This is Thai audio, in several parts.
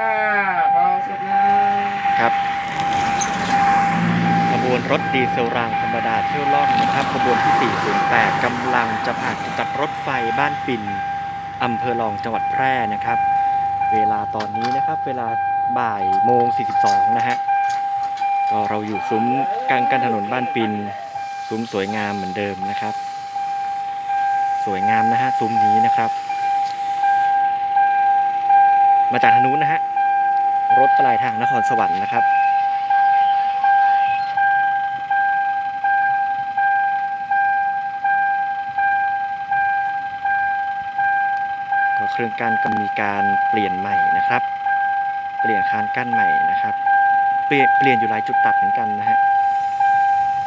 ค่ะพอเสร็จแล้วครับขบวนรถดีเซลรางธรรมดาเที่ยวล่องนะครับขบวนที่ 408กำลังจะผ่านจัดรถไฟบ้านปิ่นอำเภอรองจังหวัดแพร่นะครับ เวลาตอนนี้นะครับ เวลาบ่ายโมง 42 นะฮะก็เราอยู่ซุ้มกลางกันถนนบ้านปิ่นซุ้มสวยงามเหมือนเดิมนะครับ สวยงามนะฮะซุ้มนี้นะครับ มาจากทางนู้นนะฮะ รถปลายทางนครสวรรค์นะครับ ก็เครื่องกั้นก็มีการเปลี่ยนใหม่นะครับ เปลี่ยนคานกั้นใหม่นะครับ เปลี่ยนเปลี่ยนอยู่หลายจุดตัดเหมือนกันนะฮะ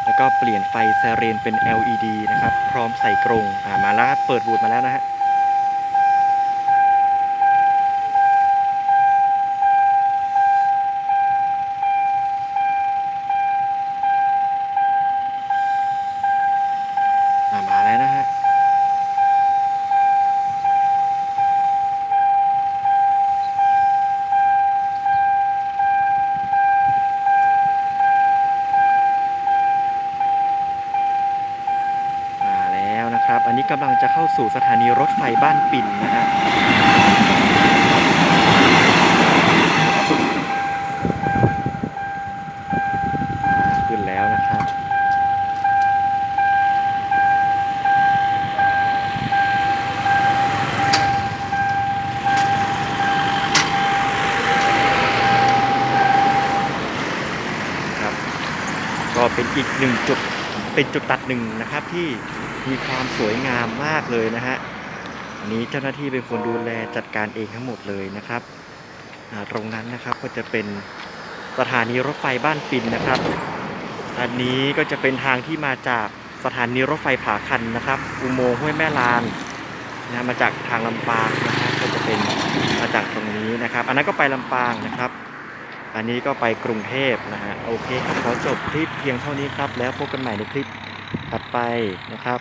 แล้วก็เปลี่ยนไฟไซเรนเป็น LED นะครับ พร้อมใส่กรงอ่ามาแล้วครับ เปิดบูดมาแล้วนะฮะ อ่ามาแล้วนะฮะ มาแล้ว นะครับ อันนี้กำลังจะเข้าสู่สถานีรถไฟบ้านปิ่นนะฮะขึ้นแล้วนะครับครับก็เป็นอีกหนึ่งจุด เป็นจุดตัดหนึ่งนะครับที่ มีความสวยงามมากเลยนะฮะนี้เจ้าหน้าที่เป็นคนดูแลจัดการเองทั้งหมดเลยนะครับ ตรงนั้นนะครับก็จะเป็นสถานีรถไฟบ้านปินนะครับ อันนี้ก็จะเป็นทางที่มาจากสถานีรถไฟผาคันนะครับ อุโมงค์ห้วยแม่ลานนะมาจากทางลำปางนะครับก็จะเป็นมาจากตรงนี้นะครับ อันนั้นก็ไปลำปางนะครับ อันนี้ก็ไปกรุงเทพนะฮะโอเคครับขอจบคลิปเพียงเท่านี้ครับ แล้วพบกันใหม่ในคลิปถัดไปนะครับ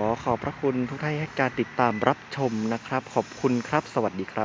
ขอขอบพระคุณทุกท่านให้การติดตามรับชมนะครับ ขอบคุณครับ สวัสดีครับ